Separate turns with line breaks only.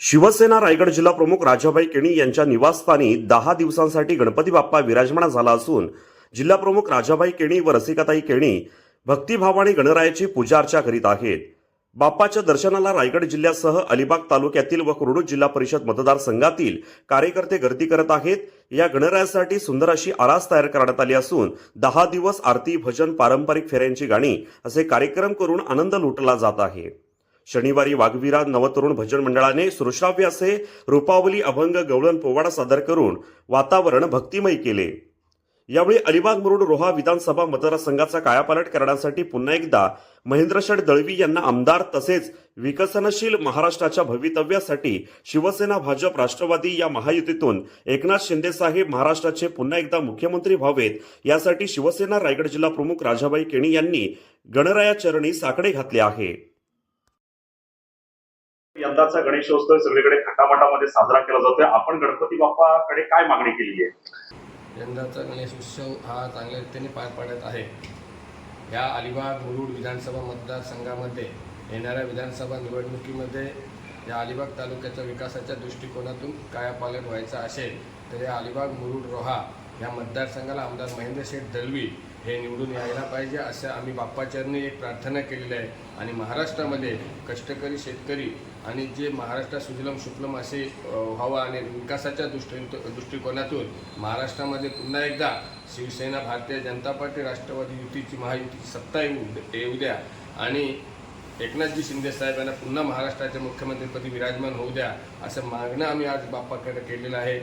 शिवसेना रायगड जिल्हा प्रमुख राजाभाई केणी यांच्या निवासस्थानी दहा दिवसांसाठी गणपती बाप्पा विराजमान झाला असून जिल्हा प्रमुख राजाभाई केणी व रसिकाताई केणी भक्तिभावाने गणरायाची पूजा अर्चा करीत आहेत. बाप्पाच्या दर्शनाला रायगड जिल्ह्यासह अलिबाग तालुक्यातील व कुरडू जिल्हा परिषद मतदारसंघातील कार्यकर्ते गर्दी करत आहेत. या गणरायासाठी सुंदर अशी आरास तयार करण्यात आली असून दहा दिवस आरती भजन पारंपरिक फेऱ्यांची गाणी असे कार्यक्रम करून आनंद लुटला जात आहे. शनिवारी वाघवीरा नवतरुण भजन मंडळाने सुश्राव्य असे रूपावली अभंग गवळण पोवाडा सादर करून वातावरण भक्तिमय केले. यावेळी अलिबाग मुरुड रोहा विधानसभा मतदारसंघाचा कायापालट करण्यासाठी पुन्हा एकदा महेंद्रशेठ दळवी यांना आमदार तसेच विकसनशील महाराष्ट्राच्या भवितव्यासाठी शिवसेना भाजप राष्ट्रवादी या महायुतीतून एकनाथ शिंदे साहेब महाराष्ट्राचे पुन्हा एकदा मुख्यमंत्री व्हावेत यासाठी शिवसेना रायगड जिल्हा प्रमुख राजाबाई केणी यांनी गणराया चरणी साकडे घातले आहे. यंदाचा गणेशोत्सव सगळीकडे खटामटामध्ये साजरा केला जातोय. आपण गणपती बाप्पाकडे काय मागणी केली आहे?
यंदाचा गणेश उत्सव हा चांगल्या रीतीने पार पाडत आहे. या अलिबाग मुरुड विधानसभा मतदारसंघामध्ये येणाऱ्या विधानसभा निवडणुकीमध्ये या अलिबाग तालुक्याच्या विकासाच्या दृष्टिकोनातून कायापालट व्हायचा असेल तर या अलिबाग मुरुड रोहा या मतदारसंघाला आमदार महेंद्र शेठ दलवी हे निवडून यायला पाहिजे असं आम्ही बाप्पाचरणी एक प्रार्थना केलेली आहे. आणि महाराष्ट्रामध्ये कष्टकरी शेतकरी आणि जे महाराष्ट्र सुजलम सुफलम असे व्हावं आणि विकासाच्या दृष्टी दृष्टिकोनातून महाराष्ट्रामध्ये पुन्हा एकदा शिवसेना भारतीय जनता पार्टी राष्ट्रवादी युतीची महायुतीची सत्ता येऊ येऊ द्या. आणि एकनाथजी शिंदे साहेब यांना पुन्हा महाराष्ट्राच्या मुख्यमंत्रीपदी विराजमान होऊ द्या असं मागणं आम्ही आज बाप्पाकडे केलेलं आहे.